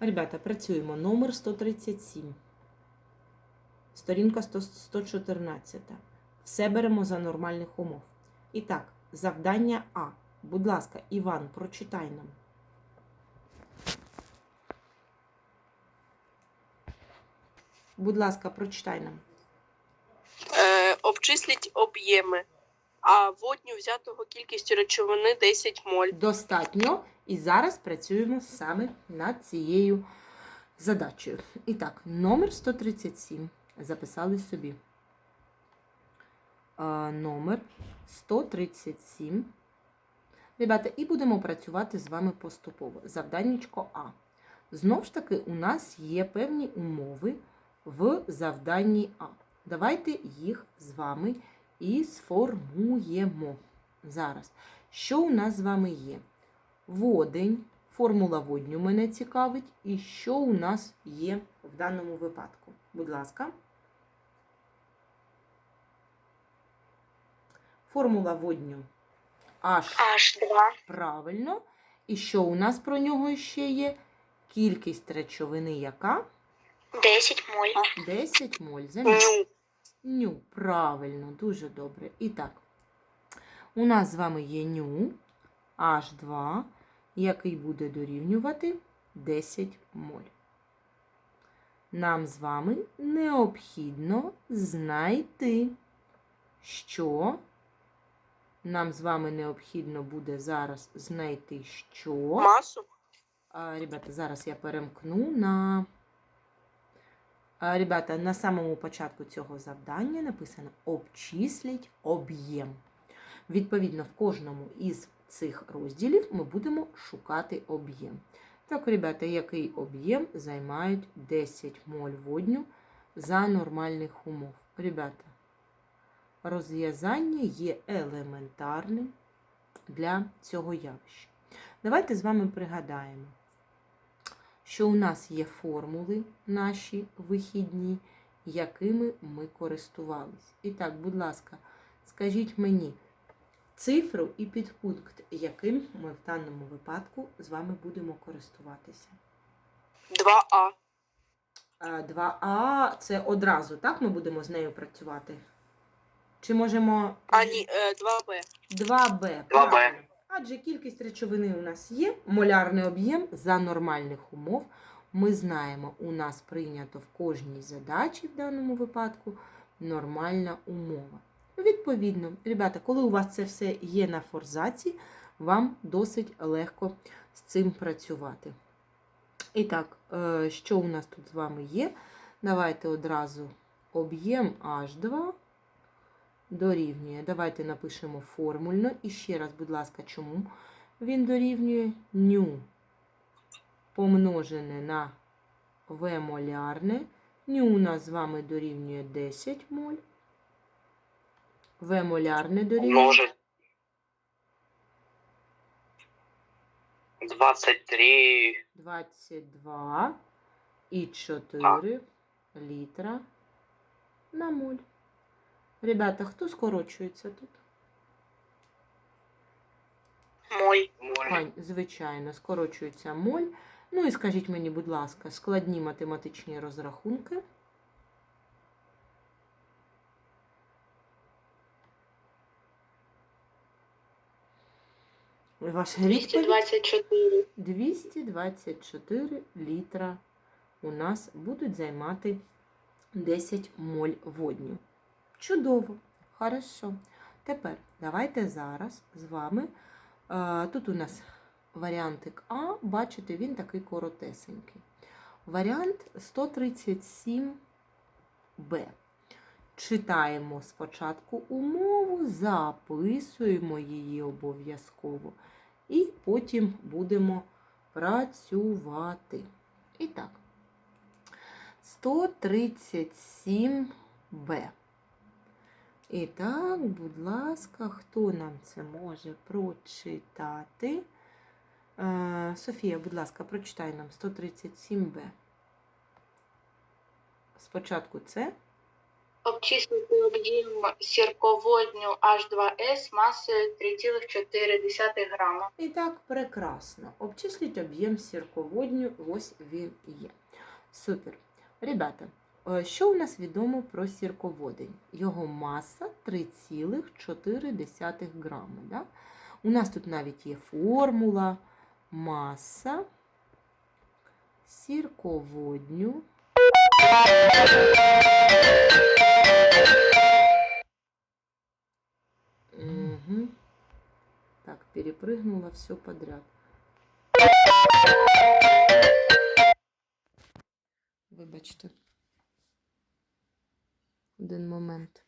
Ребята, працюємо. Номер 137. Сторінка 114. Все беремо за нормальних умов. І так, завдання А. Будь ласка, Іван, прочитай нам. Будь ласка, прочитай нам. Е, обчисліть об'єми, а водню взятого кількістю речовини 10 моль. Достатньо. І зараз працюємо саме над цією задачею. І так, номер 137. Записали собі. А, номер 137. Ребята, і будемо працювати з вами поступово. Завданнячко А. Знов ж таки, у нас є певні умови в завданні А. Давайте їх з вами і сформуємо зараз. Що у нас з вами є? Водень, формула водню мене цікавить, і що у нас є в даному випадку. Будь ласка. Формула водню H H2. правильно. І що у нас про нього ще є? Кількість речовини яка? 10 моль. 10 моль. Замість. Ню. Правильно, дуже добре. І так, у нас з вами є ню H2, який буде дорівнювати 10 моль. Нам з вами необхідно знайти, що нам з вами необхідно буде зараз знайти, що. Масу. Ребята, зараз я перемкну на. Ребята, на самому початку цього завдання написано обчисліть об'єм. Відповідно, в кожному із цих розділів ми будемо шукати об'єм. Так, ребята, який об'єм займають 10 моль водню за нормальних умов? Ребята, розв'язання є елементарним для цього явища. Давайте з вами пригадаємо, що у нас є формули наші вихідні, якими ми користувались. І так, будь ласка, скажіть мені цифру і підпункт, яким ми в даному випадку з вами будемо користуватися. 2А. 2А це одразу, так? Ми будемо з нею працювати? Чи можемо. А ні, е, 2Б. 2Б. 2Б. Адже кількість речовини у нас є, молярний об'єм за нормальних умов. Ми знаємо, у нас прийнято в кожній задачі в даному випадку нормальна умова. Відповідно, ребята, коли у вас це все є на форзаці, вам досить легко з цим працювати. І так, е, що у нас тут з вами є? Давайте одразу об'єм H2 дорівнює. Давайте напишемо формульно. І ще раз, будь ласка, чому він дорівнює ню помножене на В молярне. Ню у нас з вами дорівнює 10 моль. В молярне дорівнює Умножить. 23. 22 і 4 літра на моль. Ребята, хто скорочується тут? Моль. Хай, звичайно, скорочується моль. Ну і скажіть мені, будь ласка, складні математичні розрахунки. Ваша 224. 224 літра у нас будуть займати 10 моль водню. Чудово, хорошо. Тепер давайте зараз з вами. е, Тут у нас варіантик А, бачите, він такий коротесенький. Варіант 137Б. Читаємо спочатку умову, записуємо її обов'язково. І потім будемо працювати. І так, 137Б. І так, будь ласка, хто нам це може прочитати? Е, Софія, будь ласка, прочитай нам 137Б. Спочатку це Обчислити об'єм сірководню H2S масою 3,4 грама. І так, прекрасно. Обчисліть об'єм сірководню, ось він є. Супер. Ребята, що у нас відомо про сірководень? Його маса 3,4 грами. Да? У нас тут навіть є формула маса сірководню. Угу. Так, перепрыгнула все подряд. Вибачте. Один момент.